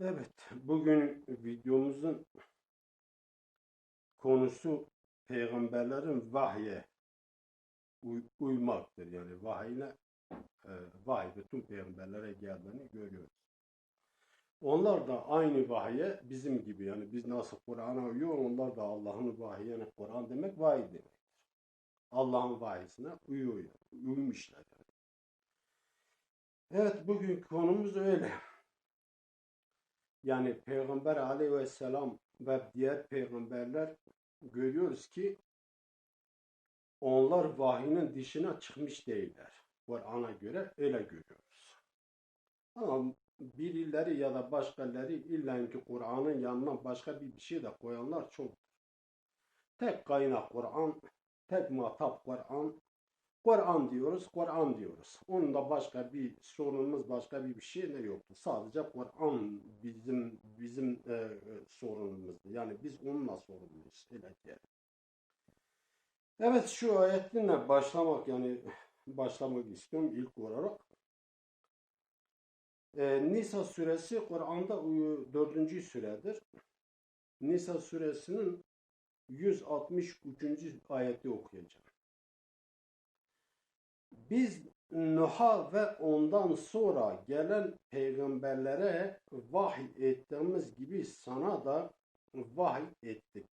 Evet, bugün videomuzun konusu peygamberlerin vahye uy- uymaktır. Yani vahiyine e, vahiy bütün peygamberlere geldiğini görüyoruz. Onlar da aynı vahiye bizim gibi yani biz nasıl Kur'an'a uyuyor onlar da Allah'ın vahiy yani Kur'an demek vahiy demektir. Allah'ın vahyisine uyuyor yani, uymuşlar yani. Evet bugün konumuz öyle. Yani Peygamber aleyhisselam ve diğer peygamberler görüyoruz ki onlar vahinin dışına çıkmış değiller. Kur'an'a göre öyle görüyoruz. Ama birileri ya da başkaları illa ki Kur'an'ın yanına başka bir bir şey de koyanlar çok. Tek kaynak Kur'an, tek muhatap Kur'an. Kur'an diyoruz, Kur'an diyoruz. Onun da başka bir sorunumuz, başka bir bir şey de yoktu. Sadece Kur'an bizim bizim e, sorunumuzdu. Yani biz onunla sorumluyuz. Öyle diyelim. Evet şu ayetle başlamak yani başlamak istiyorum ilk olarak. E, Nisa suresi Kur'an'da dördüncü süredir. Nisa suresinin 163. ayeti okuyacağım. Biz Nuh'a ve ondan sonra gelen peygamberlere vahiy ettiğimiz gibi sana da vahiy ettik.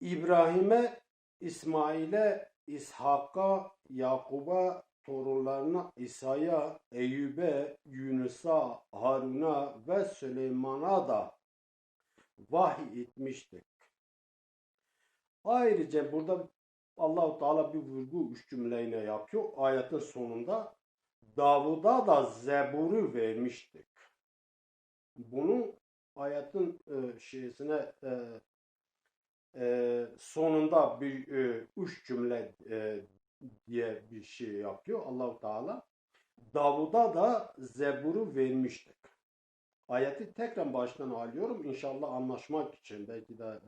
İbrahim'e, İsmail'e, İshak'a, Yakub'a, torunlarına İsa'ya, Eyüp'e, Yunus'a, Harun'a ve Süleyman'a da vahiy etmiştik. Ayrıca burada Allahu Teala bir vurgu üç cümleyle yapıyor. Ayetin sonunda Davud'a da Zebur'u vermiştik. Bunu ayetin e, şeysine e, e, sonunda bir e, üç cümle e, diye bir şey yapıyor Allahu Teala. Davud'a da Zebur'u vermiştik. Ayeti tekrar baştan alıyorum. İnşallah anlaşmak için belki de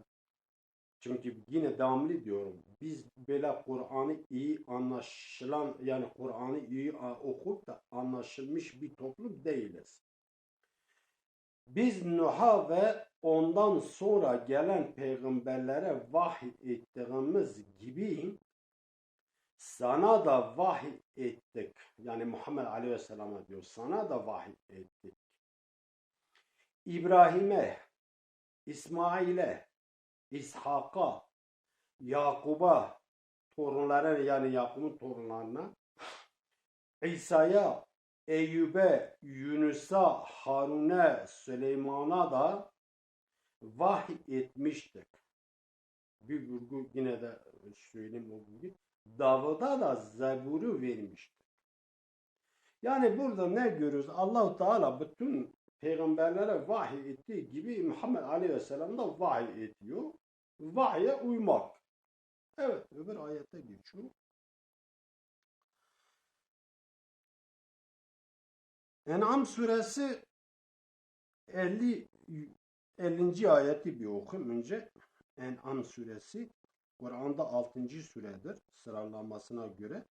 çünkü yine devamlı diyorum. Biz böyle Kur'an'ı iyi anlaşılan yani Kur'an'ı iyi okup da anlaşılmış bir toplum değiliz. Biz Nuh'a ve ondan sonra gelen peygamberlere vahiy ettiğimiz gibi sana da vahiy ettik. Yani Muhammed Aleyhisselam'a diyor. Sana da vahiy ettik. İbrahim'e, İsmail'e, İshak'a, Yakub'a, torunlara yani Yakup'un torunlarına, İsa'ya, Eyüp'e, Yunus'a, Harun'a, Süleyman'a da vahiy etmiştik. Bir vurgu yine de söyleyeyim o gibi. Davud'a da Zebur'u vermiştik. Yani burada ne görüyoruz? Allahu Teala bütün peygamberlere vahiy ettiği gibi Muhammed Aleyhisselam da vahiy ediyor. Vahye uymak. Evet öbür ayette geçiyor. En'am suresi 50 50. ayeti bir okuyayım önce. En'am suresi Kur'an'da 6. suredir sıralamasına göre.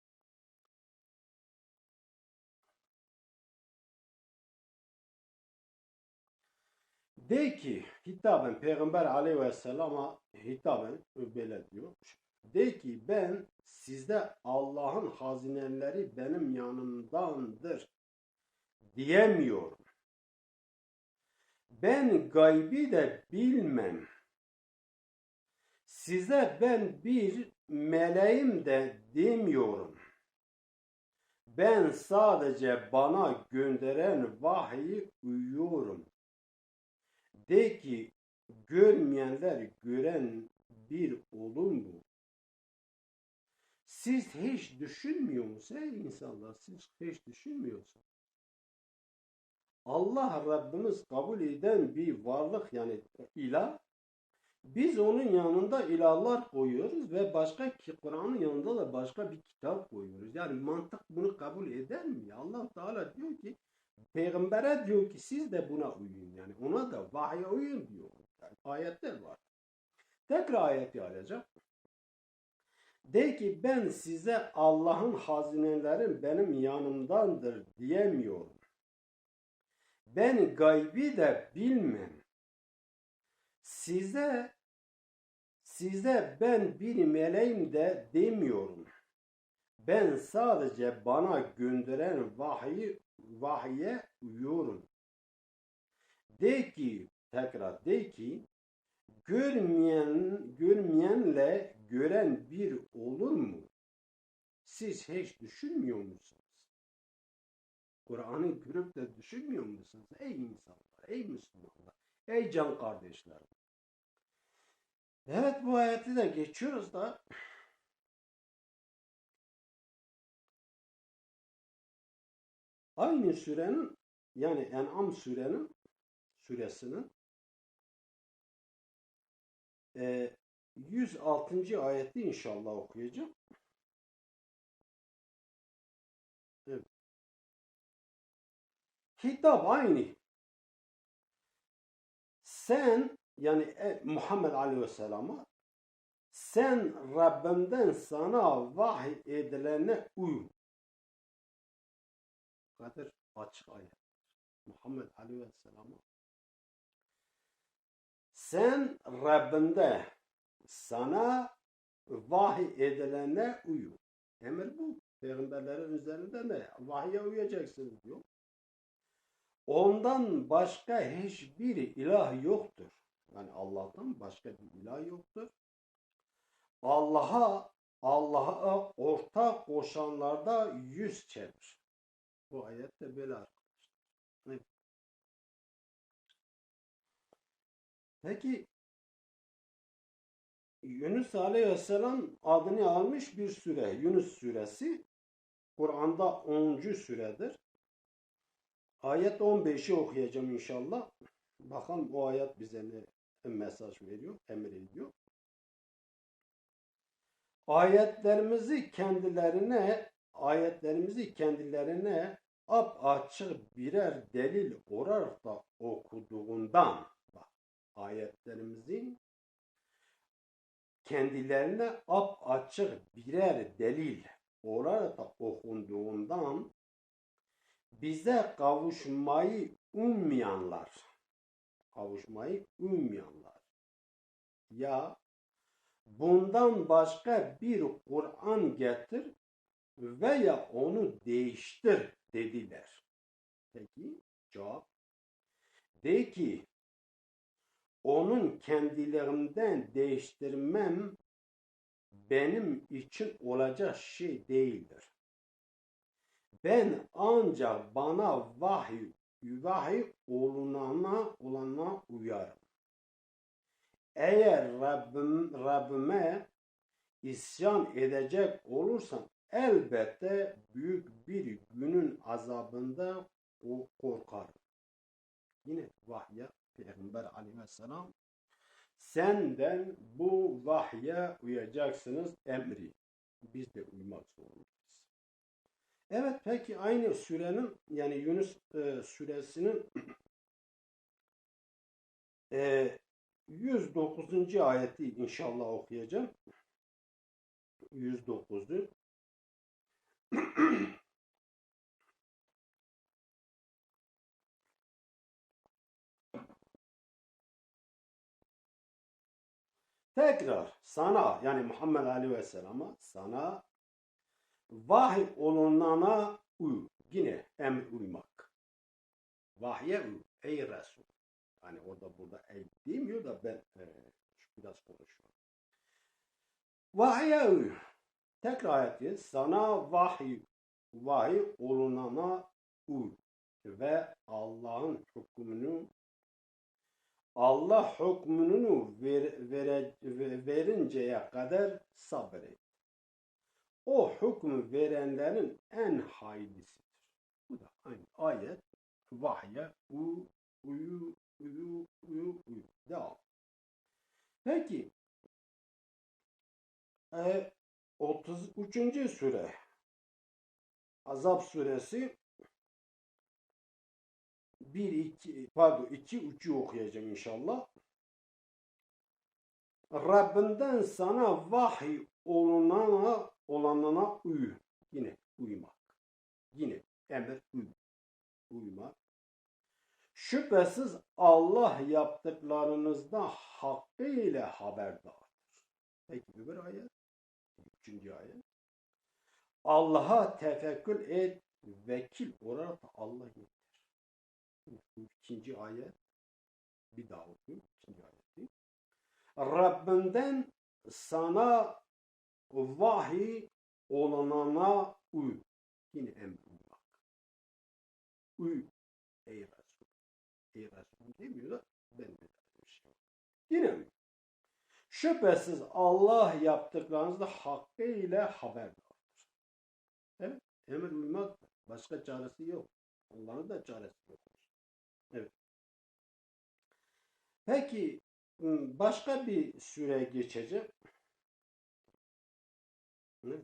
De ki hitaben Peygamber aleyhisselama hitaben böyle diyor. De ki ben sizde Allah'ın hazineleri benim yanımdandır diyemiyorum. Ben gaybi de bilmem. Size ben bir meleğim de demiyorum. Ben sadece bana gönderen vahyi uyuyorum. De ki görmeyenler gören bir olun bu. Siz hiç düşünmüyor musunuz insanlar? Siz hiç düşünmüyorsunuz. Allah Rabbimiz kabul eden bir varlık yani ilah. Biz onun yanında ilahlar koyuyoruz ve başka Kur'an'ın yanında da başka bir kitap koyuyoruz. Yani mantık bunu kabul eder mi? Allah Teala diyor ki Peygambere diyor ki siz de buna uyun yani ona da vahye uyun diyor. Yani ayetler var. Tekrar ayeti alacağım. De ki ben size Allah'ın hazinelerin benim yanımdandır diyemiyorum. Ben gaybi de bilmem. Size size ben bir meleğim de demiyorum. Ben sadece bana gönderen vahyi vahye uyuyorum. De ki tekrar de ki görmeyen görmeyenle gören bir olur mu? Siz hiç düşünmüyor musunuz? Kur'an'ı görüp de düşünmüyor musunuz? Ey insanlar, ey Müslümanlar, ey can kardeşlerim. Evet bu ayeti de geçiyoruz da aynı sürenin yani En'am sürenin suresinin e, 106. ayeti inşallah okuyacağım. Evet. Hitap aynı. Sen yani e, Muhammed Aleyhisselam'a sen Rabbimden sana vahiy edilene uy. Kadar açık ayet. Muhammed Aleyhisselam'a sen Rabbinde sana vahiy edilene uyu. Emir bu. Peygamberlerin üzerinde ne? Vahye uyacaksınız diyor. Ondan başka hiçbir ilah yoktur. Yani Allah'tan başka bir ilah yoktur. Allah'a Allah'a ortak koşanlarda yüz çevir. Bu ayet de böyle arkadaşlar. Evet. Peki Yunus Aleyhisselam adını almış bir süre. Yunus suresi. Kur'an'da 10. süredir. Ayet 15'i okuyacağım inşallah. Bakalım o ayet bize ne mesaj veriyor, emir ediyor. Ayetlerimizi kendilerine ayetlerimizi kendilerine ap açık birer delil olarak da okuduğundan. Bak ayetlerimizin kendilerine ap açık birer delil olarak da okunduğundan bize kavuşmayı ummayanlar kavuşmayı ummayanlar. Ya bundan başka bir Kur'an getir veya onu değiştir dediler. Peki cevap de ki onun kendilerinden değiştirmem benim için olacak şey değildir. Ben ancak bana vahiy, vahiy olunana, olana uyarım. Eğer Rabbim, Rabbime isyan edecek olursam elbette büyük bir günün azabında o korkarım. Yine vahye Peygamber aleyhisselam senden bu vahye uyacaksınız emri. Biz de uymak zorundayız. Evet peki aynı sürenin yani Yunus e, suresinin e, 109. ayeti inşallah okuyacağım. 109'u. Tekrar sana yani Muhammed Aleyhisselam'a sana vahiy olunana uy. Yine emir uymak. Vahye uy. Ey Resul. Hani orada burada ey demiyor da ben e, biraz konuşuyorum. Vahye uy. Tekrar ayeti sana vahiy vahiy olunana uy ve Allah'ın hükmünü Allah hükmünü ver, vere, verinceye kadar sabret. O hükmü verenlerin en hayırlısıdır. Bu da aynı ayet vahye u, uyu, uyu, uyu, uyu. Devam. Peki e, 33. süre Azap suresi 1 2 pardon 2 3'ü okuyacağım inşallah. Rabbinden sana vahiy olunana olanına uyu. Yine uyumak. Yine emir uy. Uyumak. Şüphesiz Allah yaptıklarınızda hakkıyla haberdardır. Peki bir ayet. Üçüncü ayet. Allah'a tefekkür et, vekil olarak da Allah yeter. İkinci ayet. Bir daha okuyayım. İkinci ayeti. Rabbinden sana vahiy olanana uy. Yine emir uymak. Uy ey Resul. Ey Resul demiyor da ben de demiş. Yine mi? Şüphesiz Allah yaptıklarınızda hakkıyla haberdardır. Evet, emir uymak başka çaresi yok. Allah'ın da çaresi yok. Evet. Peki başka bir süre geçeceğim. Ne?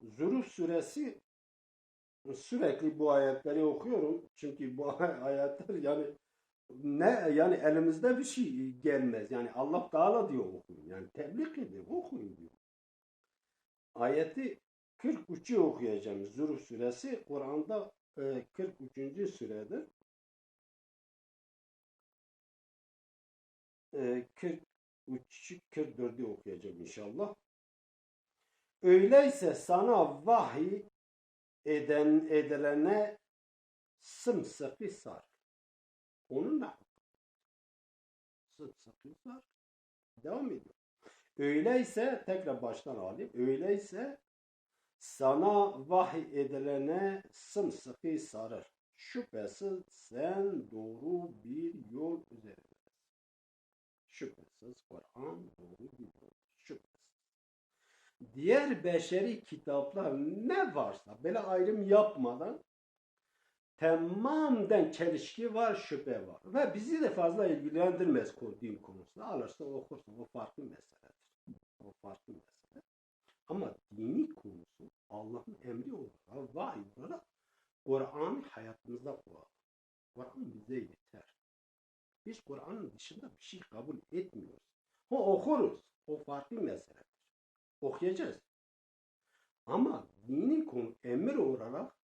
Zuruf suresi sürekli bu ayetleri okuyorum. Çünkü bu ayetler yani ne yani elimizde bir şey gelmez. Yani Allah Teala diyor okuyun. Yani tebliğ ediyor. Okuyun diyor. Ayeti 43'ü okuyacağım. Zuruf suresi Kur'an'da e, 43. süredir. E, 43 44'ü okuyacağım inşallah. Öyleyse sana vahiy eden edilene sımsıkı sar. Onunla sımsıkı sar. Devam ediyor. Öyleyse tekrar baştan alayım. Öyleyse sana vahiy edilene sımsıkı sarır. Şüphesiz sen doğru bir yol üzerindesin. Şüphesiz Kur'an doğru bir yol. Şüphesiz diğer beşeri kitaplar ne varsa böyle ayrım yapmadan tamamen çelişki var, şüphe var. Ve bizi de fazla ilgilendirmez din konusunda. Alırsa okursun. O farklı meseledir. O farklı mesele. Ama dini konusu Allah'ın emri olarak, vahiy olarak Kur'an hayatımızda var. Kur'an bize yeter. Biz Kur'an'ın dışında bir şey kabul etmiyoruz. O okuruz. O farklı mesele okuyacağız. Ama dini konu emir olarak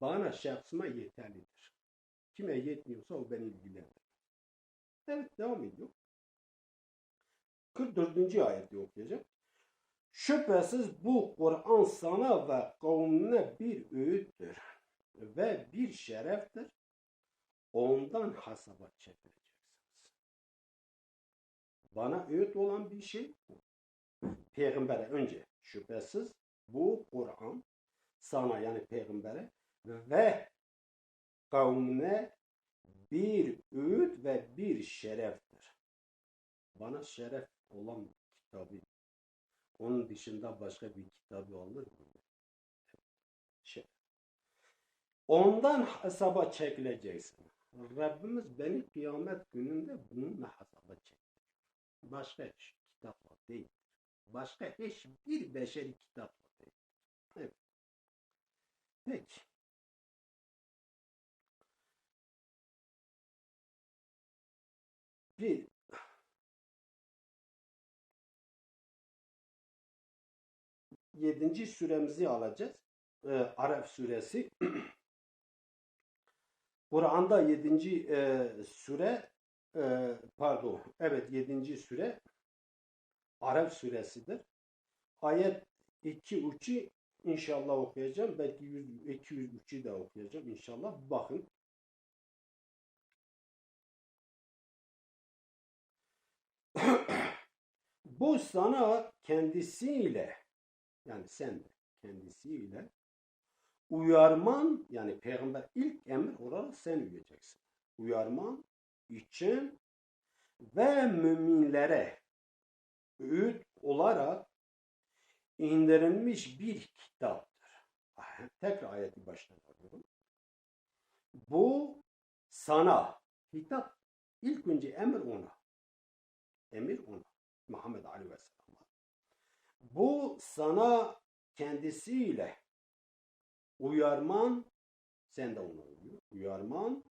bana şahsıma yeterlidir. Kime yetmiyorsa o beni ilgilendirir. Evet devam ediyor. 44. ayeti okuyacağım. Şüphesiz bu Kur'an sana ve kavmine bir öğüttür ve bir şereftir. Ondan hasaba çekileceksiniz. Bana öğüt olan bir şey bu peygambere önce şüphesiz bu Kur'an sana yani peygambere ve kavmine bir öğüt ve bir şereftir. Bana şeref olan kitabı onun dışında başka bir kitabı alır mı? Şeref. Ondan hesaba çekileceksin. Rabbimiz beni kıyamet gününde bununla hesaba çekecek. Başka kitaplar değil. Başka hiçbir beşeri kitap değil. Evet. Peki. Bir yedinci süremizi alacağız. Ee, Arap suresi. Kur'an'da yedinci e, süre e, pardon evet yedinci süre Arap suresidir. Ayet 2 3'ü inşallah okuyacağım. Belki 100, 203'ü de okuyacağım inşallah. Bakın. Bu sana kendisiyle yani sen kendisiyle uyarman yani peygamber ilk emir olarak sen uyuyacaksın. Uyarman için ve müminlere öğüt olarak indirilmiş bir kitaptır. Tekrar ayeti baştan alıyorum. Bu sana hitap. İlk önce emir ona. Emir ona. Muhammed Aleyhisselam. Bu sana kendisiyle uyarman sen de ona. Uyarman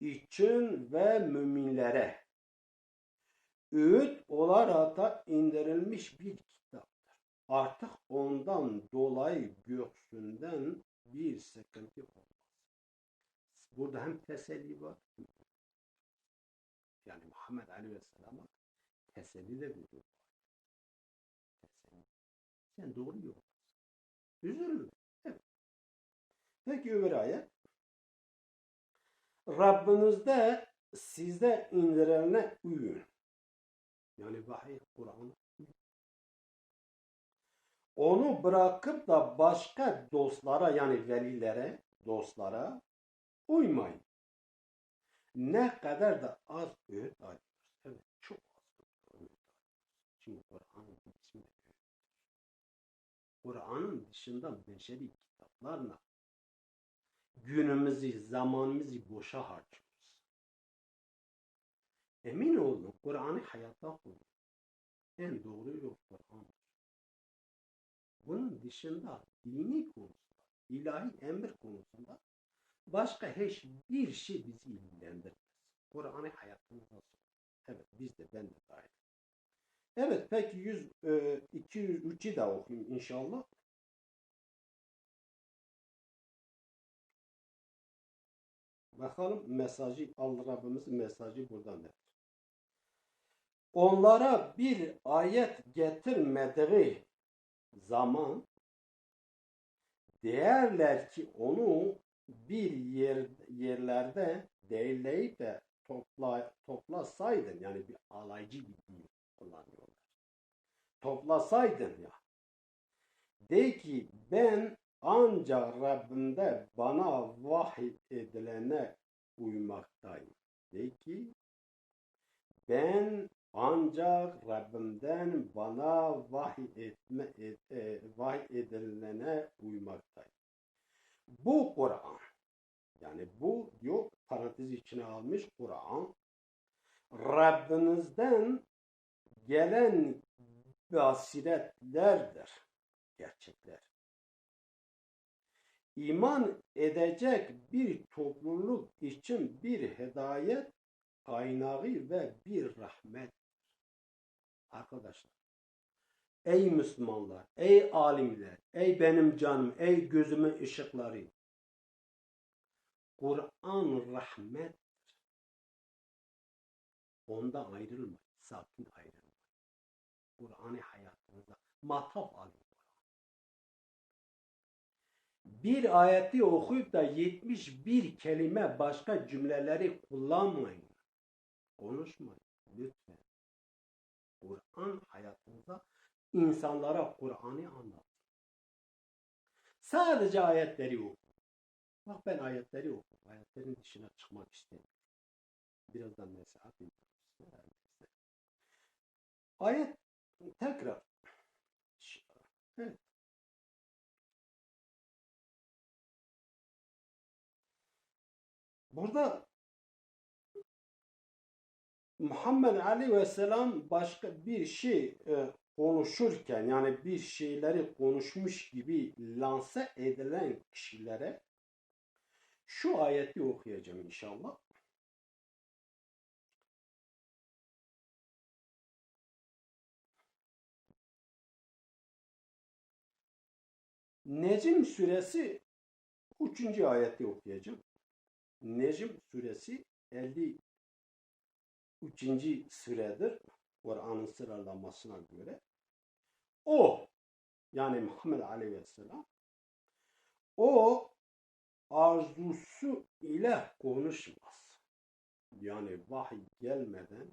için ve müminlere öğüt olarak da indirilmiş bir kitaptır. Artık ondan dolayı göksünden bir sıkıntı olmaz. Burada hem teselli var. Yani Muhammed Aleyhisselam'a teselli de veriyor. Sen doğru yoldasın. Üzülme. Evet. Peki öbür ayet. Rabbinizde sizde indirilene uyun. Yani vahiy, Kur'an. Onu bırakıp da başka dostlara yani velilere, dostlara uymayın. Ne kadar da az öğüt alıyoruz. Evet, çok az öğüt alıyoruz. Çünkü Kur'an'ın ismi. Kur'an'ın dışında beşeri kitaplarla günümüzü, zamanımızı boşa harcıyoruz. Emin olun Kur'an'ı hayata koyun. En doğru yol Kur'an'dır. Bunun dışında dini konusunda, ilahi emir konusunda başka hiçbir şey bizi ilgilendirmez. Kur'an'ı hayatımızda. Evet biz de ben de dahil. Evet peki 100, e, 203'ü de okuyayım inşallah. Bakalım mesajı, Allah Rabbimizin mesajı burada nedir? Onlara bir ayet getirmediği zaman değerler ki onu bir yer, yerlerde değerleyip de topla, toplasaydın yani bir alaycı bir dil kullanıyorlar. Toplasaydın ya. De ki ben ancak Rabbimde bana vahiy edilene uymaktayım. De ki ben ancak Rabbimden bana vahiy etme et, e, vahiy edilene uymaktayım. Bu Kur'an yani bu diyor parantez içine almış Kur'an Rabbinizden gelen basiretlerdir. Gerçekler. İman edecek bir topluluk için bir hidayet kaynağı ve bir rahmet. Arkadaşlar, ey Müslümanlar, ey alimler, ey benim canım, ey gözümün ışıkları. Kur'an rahmettir. Ondan ayrılmayın, sakın ayrılmayın. Kur'an'ı hayatınızda mataf alın. Bir ayeti okuyup da 71 kelime başka cümleleri kullanmayın. Konuşmayın. Lütfen. Kur'an hayatınızda insanlara Kur'an'ı anlatın. Sadece ayetleri oku. Bak ben ayetleri oku. Ayetlerin dışına çıkmak istemiyorum. Birazdan mesela Ayet tekrar. Burada Muhammed Aleyhisselam başka bir şey e, konuşurken yani bir şeyleri konuşmuş gibi lanse edilen kişilere şu ayeti okuyacağım inşallah. Necim suresi 3. ayeti okuyacağım. Necim suresi 53. süredir Kur'an'ın sıralamasına göre. O yani Muhammed Aleyhisselam o arzusu ile konuşmaz. Yani vahiy gelmeden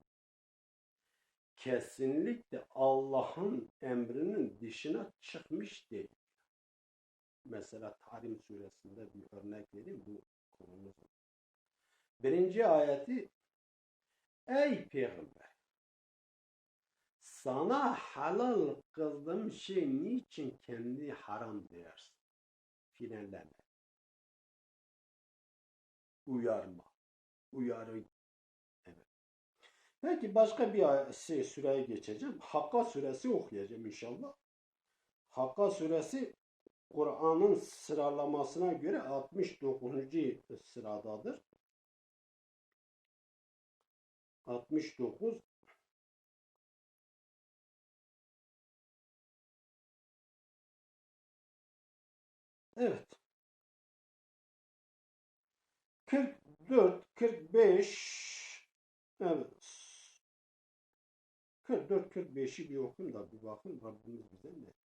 kesinlikle Allah'ın emrinin dışına çıkmış değil. Mesela Tarim suresinde bir örnek vereyim bu konumuzun. Birinci ayeti Ey peygamber sana halal kıldığım şey niçin kendi haram dersin? Frenleme. Uyarma. Uyarı. Evet. Peki başka bir şey, süreye geçeceğim. Hakka suresi okuyacağım inşallah. Hakka suresi Kur'an'ın sıralamasına göre 69. sıradadır. 69 Evet. 44, 45 evet. 44, 45'i bir okun da bir bakın Rabbimiz bize ne?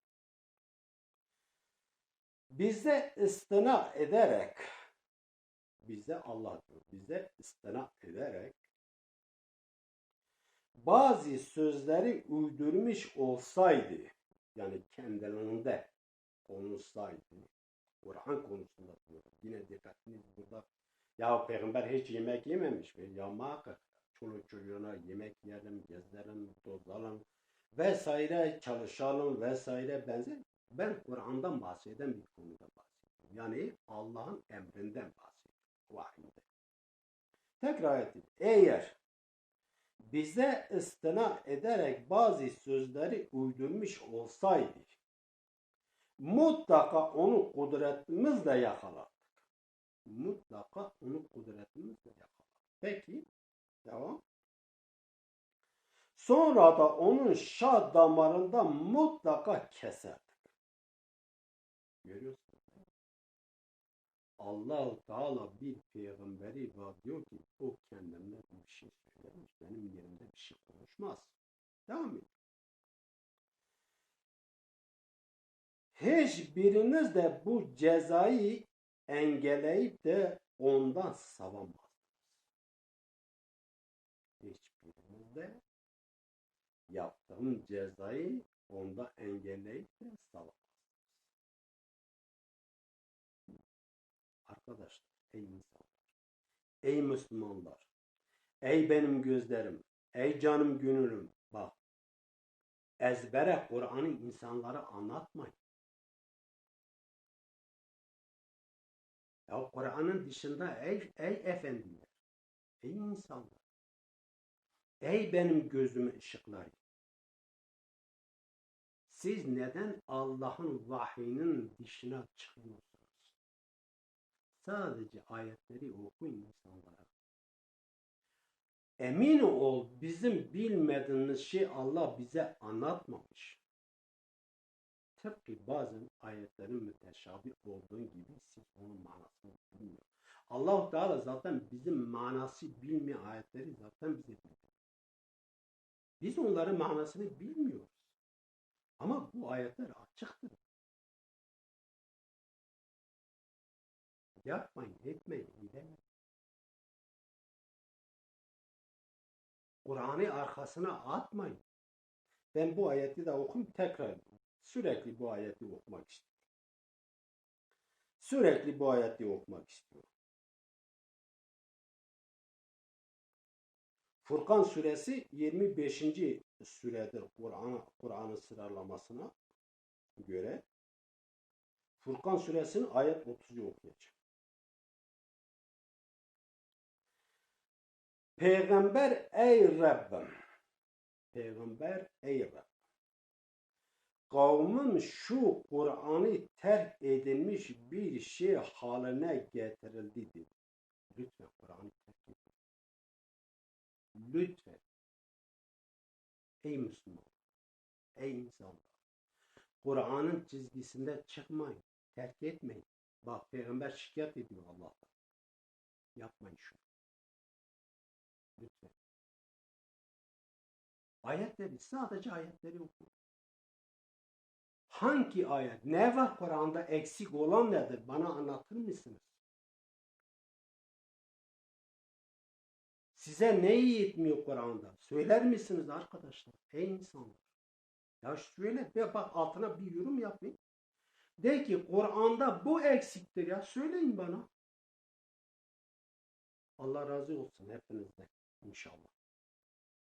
Bize istina ederek bize Allah diyor. Bize istina ederek bazı sözleri uydurmuş olsaydı yani kendilerinde konuşsaydı Kur'an konusunda diyor. Yine dikkatiniz burada ya peygamber hiç yemek yememiş mi? Ya muhakkak çoluk çocuğuna yemek yiyelim, gezelim, tozalım vesaire çalışalım vesaire benzer. Ben Kur'an'dan bahseden bir konuda bahsediyorum. Yani Allah'ın emrinden bahsediyorum. Vahiyde. Tekrar edeyim. Eğer bize istina ederek bazı sözleri uydurmuş olsaydı mutlaka onu kudretimizle yakalardık. Mutlaka onu kudretimizle yakalardık. Peki, devam. Sonra da onun şah damarından mutlaka keserdik. Görüyorsunuz. allah Teala bir peygamberi var diyor ki o kendinden bir şey söylemiş. Benim yerimde bir şey konuşmaz. Devam ediyor. Hiçbiriniz de bu cezayı engelleyip de ondan savamazsınız. Hiçbiriniz de yaptığım cezayı onda engelleyip de savamazsınız. Arkadaşlar, ey insanlar, ey Müslümanlar, ey benim gözlerim, ey canım gönülüm, bak, ezbere Kur'an'ı insanlara anlatmayın. Ya Kur'an'ın dışında ey, ey efendiler, ey insanlar, ey benim gözümün ışıkları. Siz neden Allah'ın vahyinin dışına çıkıyorsunuz? Sadece ayetleri okuyun insanlara. Emin ol bizim bilmediğimiz şey Allah bize anlatmamış. Tıpkı bazen ayetlerin müteşabih olduğu gibi siz onun manasını bilmiyor. allah Teala zaten bizim manası bilmeyen ayetleri zaten bize bildiriyor. Biz onların manasını bilmiyoruz. Ama bu ayetler açıktır. Yapmayın, etmeyin, gidelim. Kur'an'ı arkasına atmayın. Ben bu ayeti de okuyup tekrar sürekli bu ayeti okumak istiyorum. Sürekli bu ayeti okumak istiyorum. Furkan suresi 25. süredir Kur'an Kur'an'ın sıralamasına göre. Furkan suresinin ayet 30'u okuyacağım. Peygamber ey Rabbim. Peygamber ey Rabbim. Kavmin şu Kur'an'ı terk edilmiş bir şey haline getirildi dedi. Lütfen Kur'an'ı terk edin. Lütfen. Ey Müslüman. Ey insanlar. Kur'an'ın çizgisinde çıkmayın. Terk etmeyin. Bak peygamber şikayet ediyor Allah'tan. Yapmayın şunu. Lütfen. Ayetleri, sadece ayetleri okuyun. Hangi ayet, ne var Kur'an'da eksik olan nedir? Bana anlatır mısınız? Size ne yetmiyor Kur'an'da? Söyler misiniz arkadaşlar? Ey insanlar. Ya şöyle bir bak altına bir yorum yapayım. De ki Kur'an'da bu eksiktir ya. Söyleyin bana. Allah razı olsun hepinizden inşallah.